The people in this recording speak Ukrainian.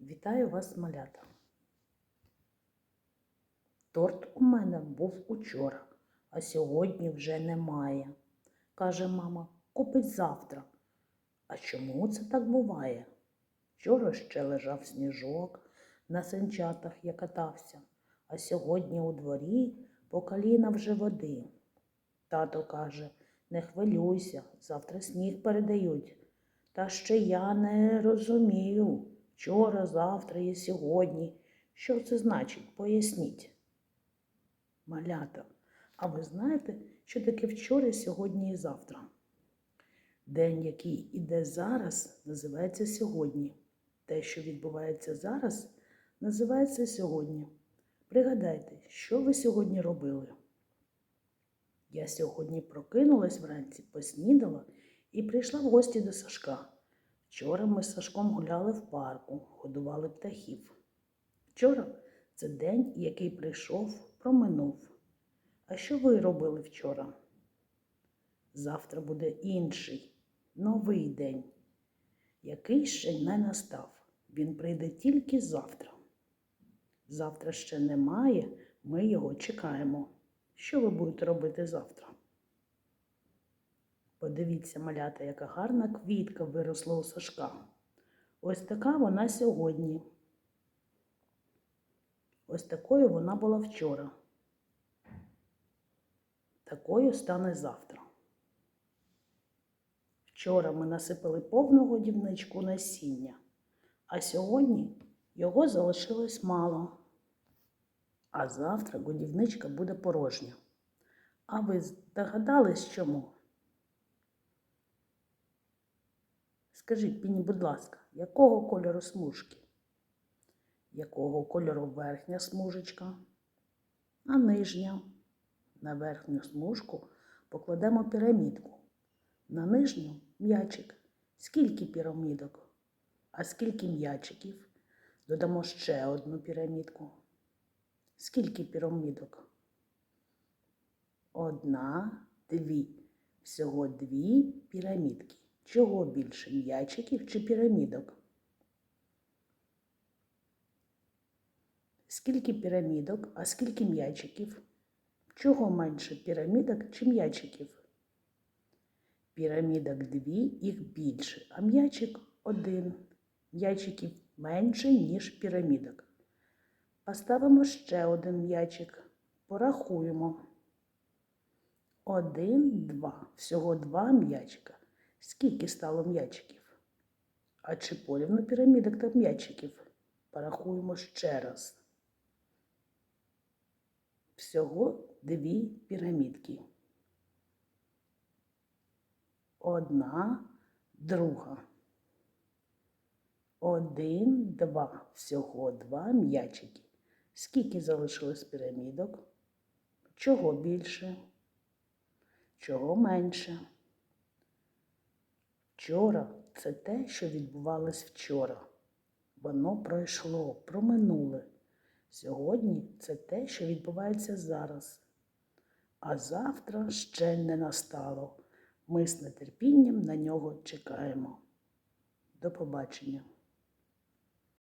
Вітаю вас, малята. Торт у мене був учора, а сьогодні вже немає. Каже мама, купить завтра. А чому це так буває? Вчора ще лежав сніжок, на санчатах я катався, а сьогодні у дворі по коліна вже води. Тато каже, не хвилюйся, завтра сніг передають. Та ще я не розумію. Вчора, завтра і сьогодні. Що це значить? Поясніть. Малята, а ви знаєте, що таке вчора, сьогодні і завтра? День, який іде зараз, називається сьогодні. Те, що відбувається зараз, називається сьогодні. Пригадайте, що ви сьогодні робили? Я сьогодні прокинулась вранці, поснідала і прийшла в гості до Сашка. Вчора ми з Сашком гуляли в парку, годували птахів. Вчора це день, який прийшов, проминув. А що ви робили вчора? Завтра буде інший, новий день, який ще не настав. Він прийде тільки завтра. Завтра ще немає, ми його чекаємо. Що ви будете робити завтра? Подивіться, малята, яка гарна квітка виросла у Сашка. Ось така вона сьогодні. Ось такою вона була вчора. Такою стане завтра. Вчора ми насипали повну годівничку насіння, а сьогодні його залишилось мало. А завтра годівничка буде порожня. А ви здогадались чому? Скажіть мені, будь ласка, якого кольору смужки? Якого кольору верхня смужечка? А нижня? На верхню смужку покладемо пірамідку. На нижню м'ячик. Скільки пірамідок? А скільки м'ячиків? Додамо ще одну пірамідку. Скільки пірамідок? Одна, дві. Всього дві пірамідки. Чого більше м'ячиків чи пірамідок? Скільки пірамідок, а скільки м'ячиків? Чого менше пірамідок чи м'ячиків? Пірамідок дві, їх більше, а м'ячик один. М'ячиків менше, ніж пірамідок. Поставимо ще один м'ячик. Порахуємо. Один, два. Всього два м'ячика. Скільки стало м'ячиків? А чи порівну пірамідок та м'ячиків? Порахуємо ще раз. Всього дві пірамідки. Одна, друга. Один, два. Всього два м'ячики. Скільки залишилось пірамідок? Чого більше? Чого менше? Вчора це те, що відбувалось вчора. Воно пройшло, проминуле. Сьогодні це те, що відбувається зараз. А завтра ще не настало. Ми з нетерпінням на нього чекаємо. До побачення.